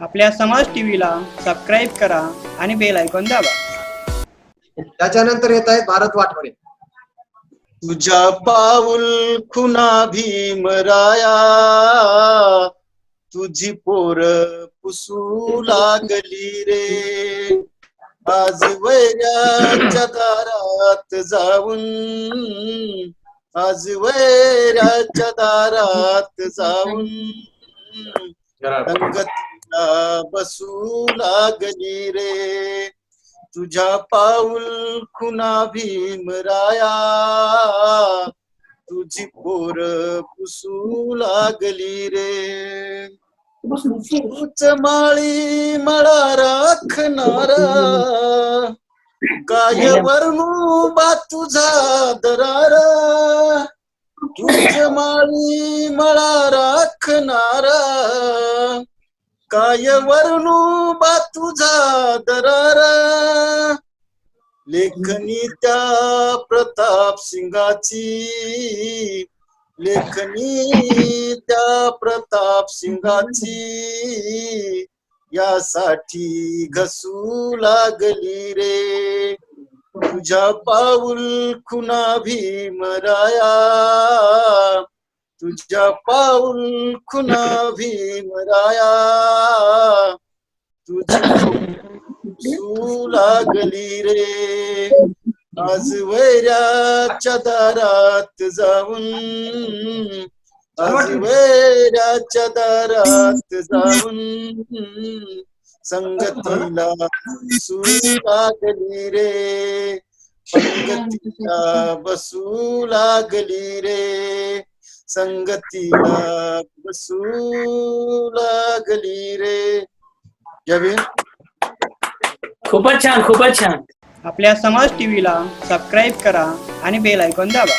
आपल्या समाज टीव्हीला सबस्क्राईब करा आणि बेल आयकॉन दाबा. त्याच्यानंतर येत आहेत भारत वाटवरे तुझ्या पाऊल खुना भीमराया तुझी पोर पुसू लागली रे. आज वैऱ्याच्या दारात जाऊन आज वैऱ्याच्या दारात जाऊन बसू लागली रे. तुझ्या पाऊल खुना भीमराया तुझी पोर पुसू लागली रे. तूच माळी मळा राखणारा. काय वर्णू बा तुझा दरारा. तूच माळी मळा राखणारा. काय वर्णू बा तुझा दरारा? लेखनी त्या प्रताप सिंगाची. लेखनी त्या प्रताप सिंगाची. यासाठी घसू लागली रे. तुझ्या पाऊल खुना भीमराया तुझ्या पाऊल खुना भीमराया तुझी लागली रे आज वैराच्या दारात जाऊन आज वैराच्या दारात जाऊन संगतीला सू लागली रे संगतीला बसू लागली रे संगतीला बसू लागली रे जय खूपच छान खूपच छान. आपल्या समाज टीव्हीला सबस्क्राईब करा आणि बेल आयकॉन दाबा.